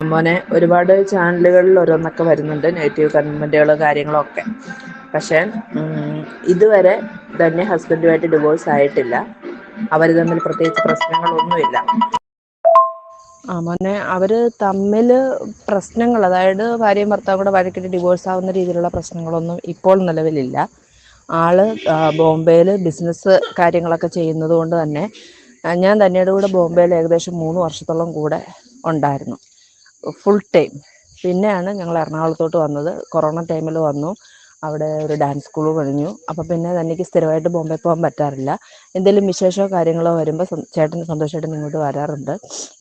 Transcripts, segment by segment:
മോനെ ഒരുപാട് ചാനലുകളിൽ ഓരോന്നൊക്കെ വരുന്നുണ്ട് നെഗറ്റീവ് കമന്റുകൾ കാര്യങ്ങളൊക്കെ. പക്ഷേ ഇതുവരെ തന്നെ ഹസ്ബൻഡുമായിട്ട് ഡിവോഴ്സ് ആയിട്ടില്ല. അവർ തമ്മിൽ പ്രത്യേകിച്ച് പ്രശ്നങ്ങളൊന്നുമില്ല. ആ മോനെ അവർ തമ്മിൽ പ്രശ്നങ്ങൾ അതായത് ഭാര്യയും ഭർത്താവും കൂടെ വഴക്കിട്ട് ഡിവോഴ്സ് ആവുന്ന രീതിയിലുള്ള പ്രശ്നങ്ങളൊന്നും ഇപ്പോൾ നിലവിലില്ല. ആൾ ബോംബെയിൽ ബിസിനസ് കാര്യങ്ങളൊക്കെ ചെയ്യുന്നത് കൊണ്ട് തന്നെ ഞാൻ തന്നെയുടെ കൂടെ ബോംബെയിൽ ഏകദേശം മൂന്ന് വർഷത്തോളം കൂടെ ഉണ്ടായിരുന്നു. ഫുൾ ടൈം പിന്നെയാണ് ഞങ്ങൾ എറണാകുളത്തോട്ട് വന്നത്. കൊറോണ ടൈമിൽ വന്നു. അവിടെ ഒരു ഡാൻസ് സ്കൂൾ കഴിഞ്ഞു അപ്പോൾ പിന്നെ തനിക്ക് സ്ഥിരമായിട്ട് ബോംബെ പോകാൻ പറ്റാറില്ല. എന്തെങ്കിലും വിശേഷമോ കാര്യങ്ങളോ വരുമ്പോൾ ചേട്ടൻ സന്തോഷമായിട്ട് ഇങ്ങോട്ട് വരാറുണ്ട്.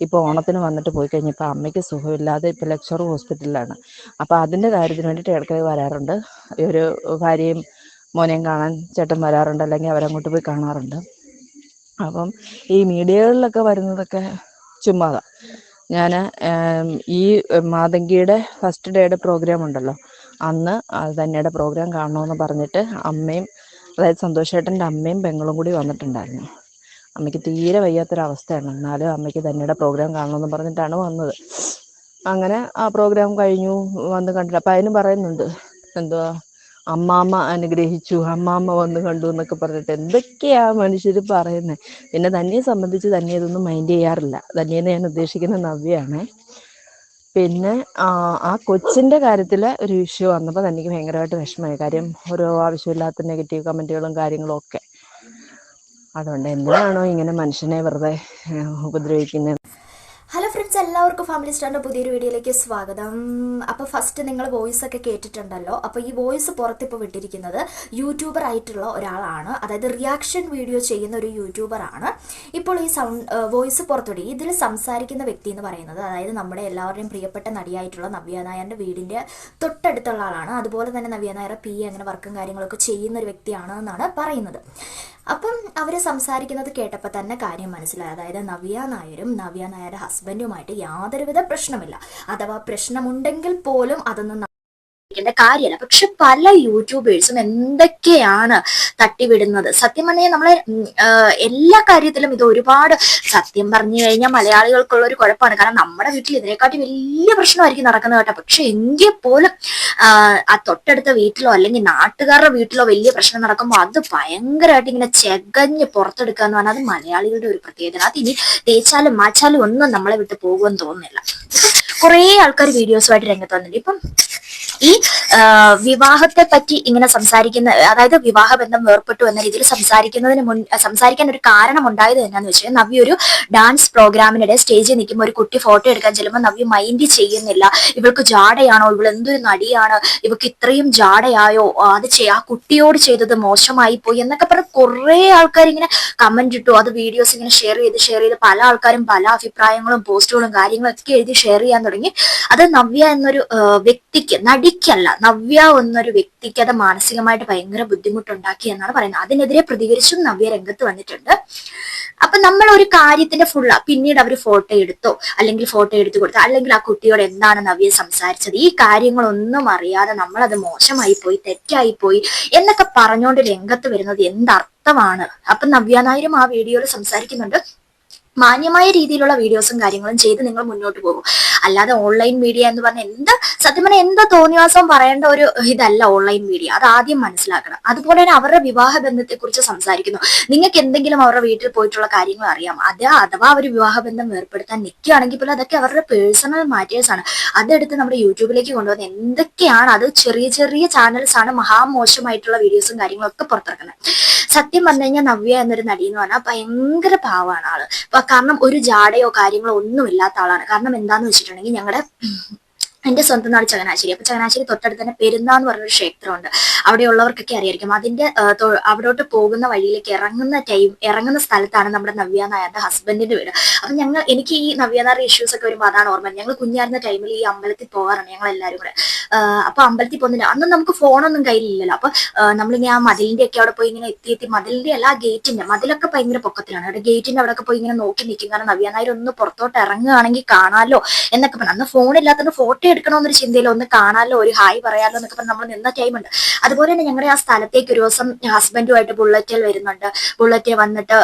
ഇപ്പോൾ ഓണത്തിന് വന്നിട്ട് പോയി കഴിഞ്ഞപ്പോൾ അമ്മയ്ക്ക് സുഖമില്ലാതെ ഇപ്പോൾ ലെക്ചർ ഹോസ്പിറ്റലിലാണ്. അപ്പോൾ അതിന്റെ കാര്യത്തിന് വേണ്ടിയിട്ട് ഇടയ്ക്ക് വരാറുണ്ട്. ഒരു ഭാര്യയും മോനെയും കാണാൻ ചേട്ടൻ വരാറുണ്ട്. അല്ലെങ്കിൽ അവരങ്ങോട്ട് പോയി കാണാറുണ്ട്. അപ്പം ഈ മീഡിയകളിലൊക്കെ വരുന്നതൊക്കെ ചുമ്മാതാണ് ഞാൻ ഈ മാതങ്കിയുടെ ഫസ്റ്റ് ഡേയുടെ പ്രോഗ്രാം ഉണ്ടല്ലോ. അന്ന് ധന്യയുടെ പ്രോഗ്രാം കാണണമെന്ന് പറഞ്ഞിട്ട് അമ്മയും അതായത് സന്തോഷേട്ടന്റെ അമ്മയും പെങ്ങളും കൂടി വന്നിട്ടുണ്ടായിരുന്നു. അമ്മയ്ക്ക് തീരെ വയ്യാത്തൊരവസ്ഥയാണ്. എന്നാലും അമ്മയ്ക്ക് ധന്യയുടെ പ്രോഗ്രാം കാണണമെന്ന് പറഞ്ഞിട്ടാണ് വന്നത്. അങ്ങനെ ആ പ്രോഗ്രാം കഴിഞ്ഞു വന്ന് കണ്ടിട്ട്. അപ്പം അതിന് പറയുന്നുണ്ട്. എന്തുവാ? അമ്മാമ്മ അനുഗ്രഹിച്ചു അമ്മാമ്മ വന്ന് കണ്ടു എന്നൊക്കെ പറഞ്ഞിട്ട് എന്തൊക്കെയാ മനുഷ്യർ പറയുന്നത് പിന്നെ തന്നെ സംബന്ധിച്ച് തന്നെ ഇതൊന്നും മൈൻഡ് ചെയ്യാറില്ല. തന്നെയെന്ന് ഞാൻ ഉദ്ദേശിക്കുന്ന നവ്യാണ്. പിന്നെ ആ കൊച്ചിന്റെ കാര്യത്തിൽ ഒരു ഇഷ്യൂ വന്നപ്പോൾ തനിക്ക് ഭയങ്കരമായിട്ട് വിഷമമായി. കാര്യം ഓരോ ആവശ്യമില്ലാത്ത നെഗറ്റീവ് കമന്റുകളും കാര്യങ്ങളും ഒക്കെ. അതുകൊണ്ട് എന്തിനാണോ ഇങ്ങനെ മനുഷ്യനെ വെറുതെ ഉപദ്രവിക്കുന്നത് ഹലോ എല്ലാവർക്കും ഫാമിലി സ്റ്റാറിന്റെ പുതിയൊരു വീഡിയോയിലേക്ക് സ്വാഗതം. അപ്പോൾ ഫസ്റ്റ് നിങ്ങൾ വോയിസ് ഒക്കെ കേട്ടിട്ടുണ്ടല്ലോ. അപ്പോൾ ഈ വോയിസ് പുറത്തിപ്പോൾ വിട്ടിരിക്കുന്നത് യൂട്യൂബർ ആയിട്ടുള്ള ഒരാളാണ്. അതായത് റിയാക്ഷൻ വീഡിയോ ചെയ്യുന്ന ഒരു യൂട്യൂബർ ആണ്. ഇപ്പോൾ ഈ സൗണ്ട് വോയിസ് പുറത്തുവിടി. ഇതിൽ സംസാരിക്കുന്ന വ്യക്തി എന്ന് പറയുന്നത് അതായത് നമ്മുടെ എല്ലാവരുടെയും പ്രിയപ്പെട്ട നടിയായിട്ടുള്ള നവ്യ നായരുടെ തൊട്ടടുത്തുള്ള ആളാണ്. അതുപോലെ തന്നെ നവ്യ നായർ പി അങ്ങനെ വർക്കും കാര്യങ്ങളൊക്കെ ചെയ്യുന്ന ഒരു വ്യക്തിയാണ് എന്നാണ് പറയുന്നത്. അപ്പം അവർ സംസാരിക്കുന്നത് കേട്ടപ്പോൾ തന്നെ കാര്യം മനസ്സിലായി. അതായത് നവ്യ നായരും നവ്യ നായരുടെ ഹസ്ബൻഡുമായിട്ട് യാതൊരുവിധ പ്രശ്നമില്ല. അഥവാ പ്രശ്നമുണ്ടെങ്കിൽ പോലും അതൊന്നും ിന്റെ കാര്യമല്ല. പക്ഷെ പല യൂട്യൂബേഴ്സും എന്തൊക്കെയാണ് തട്ടിവിടുന്നത്? സത്യം പറഞ്ഞാൽ നമ്മളെ എല്ലാ കാര്യത്തിലും ഇത് ഒരുപാട് സത്യം പറഞ്ഞു കഴിഞ്ഞാൽ മലയാളികൾക്കുള്ള ഒരു കുഴപ്പമാണ്. കാരണം നമ്മുടെ വീട്ടിൽ ഇതിനെക്കാട്ടി വലിയ പ്രശ്നമായിരിക്കും നടക്കുന്നത് കേട്ടോ. പക്ഷെ എങ്കിൽ പോലും ആ തൊട്ടടുത്ത വീട്ടിലോ അല്ലെങ്കിൽ നാട്ടുകാരുടെ വീട്ടിലോ വലിയ പ്രശ്നം നടക്കുമ്പോൾ അത് ഭയങ്കരമായിട്ട് ഇങ്ങനെ ചെകഞ്ഞ് പുറത്തെടുക്കുക എന്ന് പറഞ്ഞാൽ അത് മലയാളികളുടെ ഒരു പ്രത്യേകത അത് ഇനി തേച്ചാലും മാച്ചാലും ഒന്നും നമ്മളെ വിട്ട് പോകുമെന്ന് തോന്നുന്നില്ല. കുറേ ആൾക്കാർ വീഡിയോസുമായിട്ട് രംഗത്ത് വന്നിട്ടുണ്ട്. ഇപ്പം ഈ വിവാഹത്തെ പറ്റി ഇങ്ങനെ സംസാരിക്കുന്ന അതായത് വിവാഹ ബന്ധം വേർപെട്ടു എന്ന രീതിയിൽ സംസാരിക്കുന്നതിന് മുൻ സംസാരിക്കാൻ ഒരു കാരണം ഉണ്ടായത് എന്നാന്ന് വെച്ചാൽ നവ്യ ഒരു ഡാൻസ് പ്രോഗ്രാമിനിടെ സ്റ്റേജിൽ നിൽക്കുമ്പോൾ ഒരു കുട്ടി ഫോട്ടോ എടുക്കാൻ ചെല്ലുമ്പോൾ നവ്യ മൈൻഡ് ചെയ്യുന്നില്ല. ഇവൾക്ക് ജാടയാണോ? ഇവൾ എന്തൊരു നടിയാണ്? ഇവൾക്ക് ഇത്രയും ജാടയായോ? അത് ആ കുട്ടിയോട് ചെയ്തത് മോശമായി പോയി എന്നൊക്കെ കുറെ ആൾക്കാർ ഇങ്ങനെ കമന്റ് ഇട്ടു. അത് വീഡിയോസ് ഇങ്ങനെ ഷെയർ ചെയ്ത് ഷെയർ ചെയ്ത് പല ആൾക്കാരും പല അഭിപ്രായങ്ങളും പോസ്റ്റുകളും കാര്യങ്ങളും ഒക്കെ എഴുതി ഷെയർ ചെയ്യാൻ തുടങ്ങി. അത് നവ്യ എന്നൊരു വ്യക്തിക്ക് നടിക്കല്ല നവ്യ എന്നൊരു വ്യക്തിക്ക് അത് മാനസികമായിട്ട് ഭയങ്കര ബുദ്ധിമുട്ടുണ്ടാക്കി എന്നാണ് പറയുന്നത്. അതിനെതിരെ പ്രതികരിച്ചും നവ്യ രംഗത്ത് വന്നിട്ടുണ്ട്. അപ്പൊ നമ്മൾ ഒരു കാര്യത്തിന്റെ ഫുള്ള പിന്നീട് അവർ ഫോട്ടോ എടുത്തോ. അല്ലെങ്കിൽ ഫോട്ടോ എടുത്തു കൊടുത്തോ. അല്ലെങ്കിൽ ആ കുട്ടിയോട് എന്താണ് നവ്യ സംസാരിച്ചത്? ഈ കാര്യങ്ങളൊന്നും അറിയാതെ നമ്മൾ അത് മോശമായി പോയി തെറ്റായി പോയി എന്നൊക്കെ പറഞ്ഞുകൊണ്ട് രംഗത്ത് വരുന്നത് എന്തർത്ഥമാണ് അപ്പൊ നവ്യ ആ വീഡിയോയിൽ സംസാരിക്കുന്നുണ്ട്. മാന്യമായ രീതിയിലുള്ള വീഡിയോസും കാര്യങ്ങളും ചെയ്ത് നിങ്ങൾ മുന്നോട്ട് പോകും. അല്ലാതെ ഓൺലൈൻ മീഡിയ എന്ന് പറഞ്ഞ എന്ത് സത്യം പറഞ്ഞാൽ എന്താ തോന്നിവാസം പറയേണ്ട ഒരു ഇതല്ല ഓൺലൈൻ മീഡിയ അത് ആദ്യം മനസ്സിലാക്കണം. അതുപോലെ തന്നെ അവരുടെ വിവാഹ ബന്ധത്തെ കുറിച്ച് സംസാരിക്കുന്നു. നിങ്ങൾക്ക് എന്തെങ്കിലും അവരുടെ വീട്ടിൽ പോയിട്ടുള്ള കാര്യങ്ങൾ അറിയാം അത് അഥവാ അവർ വിവാഹ ബന്ധം ഏർപ്പെടുത്താൻ നിൽക്കുകയാണെങ്കിൽ പോലും അതൊക്കെ അവരുടെ പേഴ്സണൽ മാറ്റേഴ്സ് ആണ്. അതെടുത്ത് നമ്മുടെ യൂട്യൂബിലേക്ക് കൊണ്ടുവന്ന് എന്തൊക്കെയാണ് അത് ചെറിയ ചെറിയ ചാനൽസ് ആണ് മഹാമോശമായിട്ടുള്ള വീഡിയോസും കാര്യങ്ങളും ഒക്കെ പുറത്തിറക്കുന്നത്. സത്യം പറഞ്ഞു കഴിഞ്ഞാൽ നവ്യ എന്നൊരു നടി എന്ന് പറഞ്ഞാൽ ഭയങ്കര പാവമാണ് ആൾ. കാരണം ഒരു ജാടയോ കാര്യങ്ങളോ ഒന്നും ഇല്ലാത്ത ആളാണ്. കാരണം എന്താന്ന് വെച്ചിട്ടുണ്ടെങ്കിൽ ഞങ്ങളുടെ എന്റെ സ്വന്തം നാട് ചങ്ങനാശ്ശേരി. അപ്പൊ ചങ്ങനാശ്ശേരി തൊട്ടടുത്ത് തന്നെ പെരുന്ന എന്ന് പറഞ്ഞൊരു ക്ഷേത്രമുണ്ട്. അവിടെയുള്ളവർക്കൊക്കെ അറിയായിരിക്കും. അതിന്റെ അവിടോട്ട് പോകുന്ന വഴിയിലേക്ക് ഇറങ്ങുന്ന ടൈം ഇറങ്ങുന്ന സ്ഥലത്താണ് നമ്മുടെ നവ്യ നായരുടെ ഹസ്ബൻഡിന്റെ വീട്. അപ്പൊ ഞങ്ങൾ എനിക്ക് ഈ നവ്യ നായർ ഇഷ്യൂസ് ഒക്കെ വരുമ്പോൾ അതാണ് ഓർമ്മ. ഞങ്ങൾ കുഞ്ഞായിരുന്ന ടൈമിൽ ഈ അമ്പലത്തിൽ പോകാറുണ്ട് ഞങ്ങൾ എല്ലാവരും കൂടെ. അപ്പൊ അമ്പലത്തിൽ പോകുന്നില്ല. അന്ന് നമുക്ക് ഫോണൊന്നും കയ്യിലില്ലല്ലോ. അപ്പൊ നമ്മളിങ്ങനെ ആ മതിലിന്റെ ഒക്കെ അവിടെ പോയി ഇങ്ങനെ എത്തി എത്തി. മതിലിന്റെ അല്ല ഗേറ്റിന്റെ മതിലൊക്കെ ഭയങ്കര പൊക്കത്തിലാണ്. അവിടെ ഗേറ്റിന്റെ അവിടെ ഒക്കെ പോയി ഇങ്ങനെ നോക്കി നിൽക്കും. കാരണം നവ്യ നായർ ഒന്ന് പുറത്തോട്ട് ഇറങ്ങുകയാണെങ്കിൽ കാണാലോ എന്നൊക്കെ പറഞ്ഞു. അന്ന് ഫോണില്ലാത്തത് ഫോട്ടോ എടുക്കണമെന്നൊരു ചിന്തയിൽ ഒന്ന് കാണാലോ ഒരു ഹായ് പറയാലോ എന്നൊക്കെ പറഞ്ഞ് നമ്മൾ നിന്ന ടൈമുണ്ട് അതുപോലെ തന്നെ ഞങ്ങളുടെ ആ സ്ഥലത്തേക്ക് ഒരു ദിവസം ഹസ്ബൻഡുമായിട്ട് ബുള്ളറ്റിൽ വരുന്നുണ്ട്. ബുള്ളറ്റിൽ വന്നിട്ട്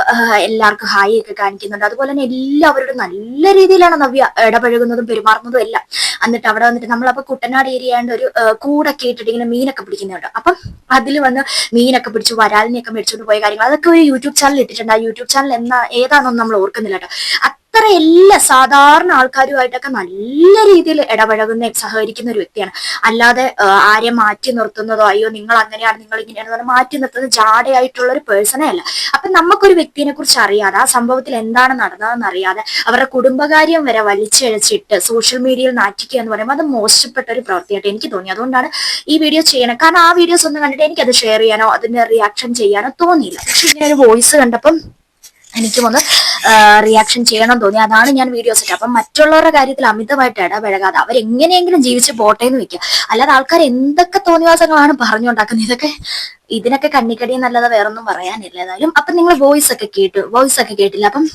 എല്ലാവർക്കും ഹായ് ഒക്കെ കാണിക്കുന്നുണ്ട്. അതുപോലെ തന്നെ എല്ലാവരോടും നല്ല രീതിയിലാണ് നവ്യ ഇടപഴകുന്നതും പെരുമാറുന്നതും എല്ലാം. എന്നിട്ട് അവിടെ വന്നിട്ട് നമ്മളപ്പോ കുട്ടനാട് ഏരിയ ആയതുകൊണ്ട് ഒരു കൂടൊക്കെ ഇട്ടിട്ട് ഇങ്ങനെ മീനൊക്കെ പിടിക്കുന്നുണ്ട്. അപ്പം അതിൽ വന്ന് മീനൊക്കെ പിടിച്ചു വരാലിനെയൊക്കെ മേടിച്ചുകൊണ്ട് പോയ കാര്യങ്ങൾ. അതൊക്കെ ഒരു യൂട്യൂബ് ചാനൽ ഇട്ടിട്ടുണ്ട്. ആ യൂട്യൂബ് ചാനൽ എന്നാ ഏതാണെന്നൊന്നും നമ്മൾ ഓർക്കുന്നില്ല കേട്ടോ. അത്ര എല്ലാ സാധാരണ ആൾക്കാരുമായിട്ടൊക്കെ നല്ല രീതിയിൽ ഇടപഴകുന്ന സഹകരിക്കുന്ന ഒരു വ്യക്തിയാണ്. അല്ലാതെ ആരെ മാറ്റി നിർത്തുന്നതോ അയ്യോ നിങ്ങൾ അങ്ങനെയാണ് നിങ്ങൾ ഇങ്ങനെയാണ് എന്ന് പറഞ്ഞ് മാറ്റി നിർത്തുന്നത് ജാടയായിട്ടുള്ള ഒരു പേഴ്സണേ അല്ല. അപ്പൊ നമുക്കൊരു വ്യക്തിനെ കുറിച്ച് അറിയാതെ ആ സംഭവത്തിൽ എന്താണ് നടന്നതെന്ന് അറിയാതെ അവരുടെ കുടുംബകാര്യം വരെ വലിച്ചഴച്ചിട്ട് സോഷ്യൽ മീഡിയയിൽ നാറ്റിക്കുക എന്ന് പറയുമ്പോൾ അത് മോശപ്പെട്ട ഒരു പ്രവൃത്തിയായിട്ട് എനിക്ക് തോന്നി. അതുകൊണ്ടാണ് ഈ വീഡിയോ ചെയ്യണം. കാരണം ആ വീഡിയോസ് ഒന്നും കണ്ടിട്ട് എനിക്കത് ഷെയർ ചെയ്യാനോ അതിന്റെ റിയാക്ഷൻ ചെയ്യാനോ തോന്നിയില്ല. പക്ഷെ ഇങ്ങനെ ഒരു വോയിസ് കണ്ടപ്പം എനിക്ക് ഒന്ന് റിയാക്ഷൻ ചെയ്യണം തോന്നി. അതാണ് ഞാൻ വീഡിയോസ് ഇട്ടത് അപ്പം മറ്റുള്ളവരുടെ കാര്യത്തിൽ അമിതമായിട്ട് ഇടപഴകാതെ അവരെങ്ങനെയെങ്കിലും ജീവിച്ച് പോട്ടെ എന്ന് വെക്കുക. അല്ലാതെ ആൾക്കാർ എന്തൊക്കെ തോന്നിവാസങ്ങളാണ് പറഞ്ഞുണ്ടാക്കുന്നത്? ഇതൊക്കെ ഇതിനൊക്കെ കണ്ണിക്കടി എന്നല്ലാതെ വേറൊന്നും പറയാനില്ല ഏതായാലും. അപ്പൊ നിങ്ങൾ വോയിസ് ഒക്കെ കേട്ടു വോയിസ് ഒക്കെ കേട്ടില്ല. അപ്പം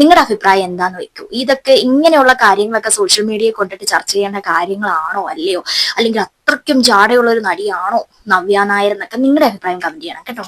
നിങ്ങളുടെ അഭിപ്രായം എന്താന്ന് വെക്കൂ? ഇതൊക്കെ ഇങ്ങനെയുള്ള കാര്യങ്ങളൊക്കെ സോഷ്യൽ മീഡിയയെ കൊണ്ടിട്ട് ചർച്ച ചെയ്യേണ്ട കാര്യങ്ങളാണോ അല്ലയോ? അല്ലെങ്കിൽ അത്രയ്ക്കും ജാടയുള്ള ഒരു നടിയാണോ നവ്യ നായർ എന്നൊക്കെ നിങ്ങളുടെ അഭിപ്രായം കമന്റ് ചെയ്യണം കേട്ടോ.